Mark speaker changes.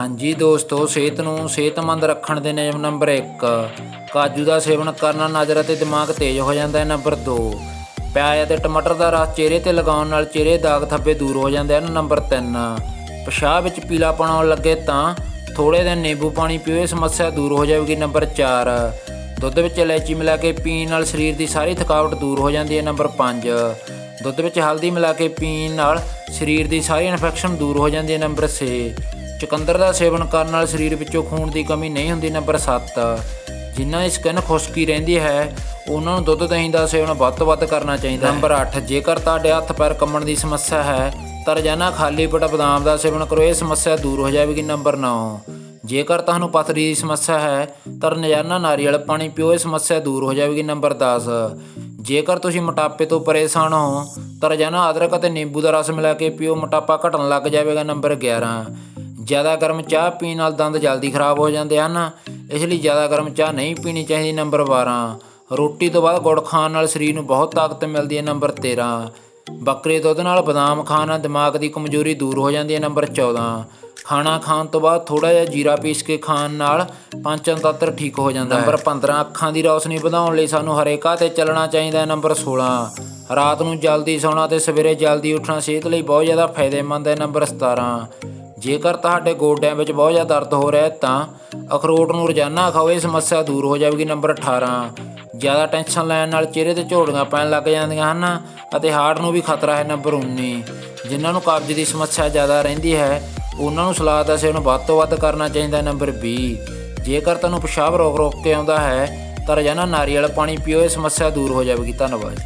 Speaker 1: ਹਾਂਜੀ ਦੋਸਤੋ, ਸਿਹਤ ਨੂੰ ਸਿਹਤਮੰਦ ਰੱਖਣ ਦੇ ਨਿਯਮ ਨੰਬਰ 1 ਕਾਜੂ ਦਾ ਸੇਵਨ ਕਰਨ ਨਾਲ ਨਜ਼ਰ ਅਤੇ ਦਿਮਾਗ ਤੇਜ਼ ਹੋ ਜਾਂਦਾ ਹੈ ਨੰਬਰ 2 ਪਿਆਜ਼ ਅਤੇ ਟਮਾਟਰ ਦਾ ਰਸ ਚਿਹਰੇ ਤੇ ਲਗਾਉਣ ਨਾਲ ਚਿਹਰੇ ਦਾਗ ਧੱਬੇ ਦੂਰ ਹੋ ਜਾਂਦੇ ਹਨ ਨੰਬਰ 3 ਪਿਸ਼ਾਬ ਵਿੱਚ ਪੀਲਾਪਣ ਆਉਣ ਲੱਗੇ ਤਾਂ ਥੋੜੇ ਦਿਨ ਨਿੰਬੂ ਪਾਣੀ ਪੀਓ, ਇਹ ਸਮੱਸਿਆ ਦੂਰ ਹੋ ਜਾਵੇਗੀ ਨੰਬਰ 4 ਦੁੱਧ ਵਿੱਚ ਇਲਾਇਚੀ ਮਿਲਾ ਕੇ ਪੀਣ ਨਾਲ ਸਰੀਰ ਦੀ ਸਾਰੀ ਥਕਾਵਟ ਦੂਰ ਹੋ ਜਾਂਦੀ ਹੈ ਨੰਬਰ 5 ਦੁੱਧ ਵਿੱਚ ਹਲਦੀ ਮਿਲਾ ਕੇ ਪੀਣ ਨਾਲ ਸਰੀਰ ਦੀ ਸਾਰੀ ਇਨਫੈਕਸ਼ਨ ਦੂਰ ਹੋ ਜਾਂਦੀ ਹੈ ਨੰਬਰ 6 ਚੁਕੰਦਰ ਦਾ ਸੇਵਨ ਕਰਨ ਨਾਲ ਸਰੀਰ ਵਿੱਚੋਂ ਖੂਨ ਦੀ ਕਮੀ ਨਹੀਂ ਹੁੰਦੀ ਨੰਬਰ 7 ਜਿਨ੍ਹਾਂ ਦੀ ਸਕਿਨ ਖੁਸ਼ਕੀ ਰਹਿੰਦੀ ਹੈ, ਉਹਨਾਂ ਨੂੰ ਦੁੱਧ ਦਹੀਂ ਦਾ ਸੇਵਨ ਵੱਧ ਤੋਂ ਵੱਧ ਕਰਨਾ ਚਾਹੀਦਾ ਨੰਬਰ 8 ਜੇਕਰ ਤੁਹਾਡੇ ਹੱਥ ਪੈਰ ਕੰਮਣ ਦੀ ਸਮੱਸਿਆ ਹੈ, ਤਾਂ ਰੋਜ਼ਾਨਾ ਖਾਲੀ ਪੇਟ ਬਦਾਮ ਦਾ ਸੇਵਨ ਕਰੋ, ਇਹ ਸਮੱਸਿਆ ਦੂਰ ਹੋ ਜਾਵੇਗੀ ਨੰਬਰ 9 ਜੇਕਰ ਤੁਹਾਨੂੰ ਪਥਰੀ ਦੀ ਸਮੱਸਿਆ ਹੈ, ਤਾਂ ਰੋਜ਼ਾਨਾ ਨਾਰੀਅਲ ਪਾਣੀ ਪੀਓ, ਇਹ ਸਮੱਸਿਆ ਦੂਰ ਹੋ ਜਾਵੇਗੀ ਨੰਬਰ 10 ਜੇਕਰ ਤੁਸੀਂ ਮੋਟਾਪੇ ਤੋਂ ਪਰੇਸ਼ਾਨ ਹੋ, ਤਾਂ ਰੋਜ਼ਾਨਾ ਅਦਰਕ ਅਤੇ ਨਿੰਬੂ ਦਾ ਰਸ ਮਿਲਾ ਕੇ ਪੀਓ, ਮੋਟਾਪਾ ਘਟਣ ਲੱਗ ਜਾਵੇਗਾ ਨੰਬਰ 11 ਜ਼ਿਆਦਾ ਗਰਮ ਚਾਹ ਪੀਣ ਨਾਲ ਦੰਦ ਜਲਦੀ ਖਰਾਬ ਹੋ ਜਾਂਦੇ ਹਨ, ਇਸ ਲਈ ਜ਼ਿਆਦਾ ਗਰਮ ਚਾਹ ਨਹੀਂ ਪੀਣੀ ਚਾਹੀਦੀ, ਨੰਬਰ 12 ਰੋਟੀ ਤੋਂ ਬਾਅਦ ਗੁੜ ਖਾਣ ਨਾਲ ਸਰੀਰ ਨੂੰ ਬਹੁਤ ਤਾਕਤ ਮਿਲਦੀ ਹੈ, ਨੰਬਰ 13 ਬੱਕਰੇ ਦੁੱਧ ਨਾਲ ਬਦਾਮ ਖਾਣ ਨਾਲ ਦਿਮਾਗ ਦੀ ਕਮਜ਼ੋਰੀ ਦੂਰ ਹੋ ਜਾਂਦੀ ਹੈ, ਨੰਬਰ 14 ਖਾਣਾ ਖਾਣ ਤੋਂ ਬਾਅਦ ਥੋੜਾ ਜਿਹਾ ਜੀਰਾ ਪੀਸ ਕੇ ਖਾਣ ਨਾਲ ਪਾਚਨ ਤੰਤਰ ਠੀਕ ਹੋ ਜਾਂਦਾ ਹੈ। ਨੰਬਰ 15 ਅੱਖਾਂ ਦੀ ਰੌਸ਼ਨੀ ਵਧਾਉਣ ਲਈ ਸਾਨੂੰ ਹਰੇਕਾ ਤੇ ਚੱਲਣਾ ਚਾਹੀਦਾ ਹੈ, ਨੰਬਰ 16 ਰਾਤ ਨੂੰ ਜਲਦੀ ਸੌਣਾ ਤੇ ਸਵੇਰੇ ਜਲਦੀ ਉੱਠਣਾ ਸਿਹਤ ਲਈ ਬਹੁਤ ਜ਼ਿਆਦਾ ਫਾਇਦੇਮੰਦ ਹੈ, ਨੰਬਰ 17 ਜੇਕਰ ਤੁਹਾਡੇ ਗੋਡਿਆਂ ਵਿੱਚ ਬਹੁਤ ਜ਼ਿਆਦਾ ਦਰਦ ਹੋ ਰਿਹਾ ਹੈ ਤਾਂ ਅਖਰੋਟ ਨੂੰ ਰੋਜ਼ਾਨਾ ਖਾਓ, ਇਹ ਸਮੱਸਿਆ ਦੂਰ ਹੋ ਜਾਵੇਗੀ। ਨੰਬਰ 18 ਜ਼ਿਆਦਾ ਟੈਨਸ਼ਨ ਲੈਣ ਨਾਲ ਚਿਹਰੇ ਤੇ ਝੋੜੀਆਂ ਪੈਣ ਲੱਗ ਜਾਂਦੀਆਂ ਹਨ ਅਤੇ ਹਾਰਟ ਨੂੰ ਵੀ ਖਤਰਾ ਹੈ। ਨੰਬਰ 19 ਜਿਨ੍ਹਾਂ ਨੂੰ ਕਬਜ਼ ਦੀ ਸਮੱਸਿਆ ਜ਼ਿਆਦਾ ਰਹਿੰਦੀ ਹੈ, ਉਹਨਾਂ ਨੂੰ ਸਲਾਦ ਦਾ ਸੇਵਨ ਵੱਧ ਤੋਂ ਵੱਧ ਕਰਨਾ ਚਾਹੀਦਾ ਨੰਬਰ 20 ਜੇਕਰ ਤੁਹਾਨੂੰ ਪਿਸ਼ਾਬ ਰੋਕ ਰੋਕ ਕੇ ਆਉਂਦਾ ਹੈ, ਤਾਂ ਰੋਜ਼ਾਨਾ ਨਾਰੀਅਲ ਪਾਣੀ ਪੀਓ, ਇਹ ਸਮੱਸਿਆ ਦੂਰ ਹੋ ਜਾਵੇਗੀ। ਧੰਨਵਾਦ।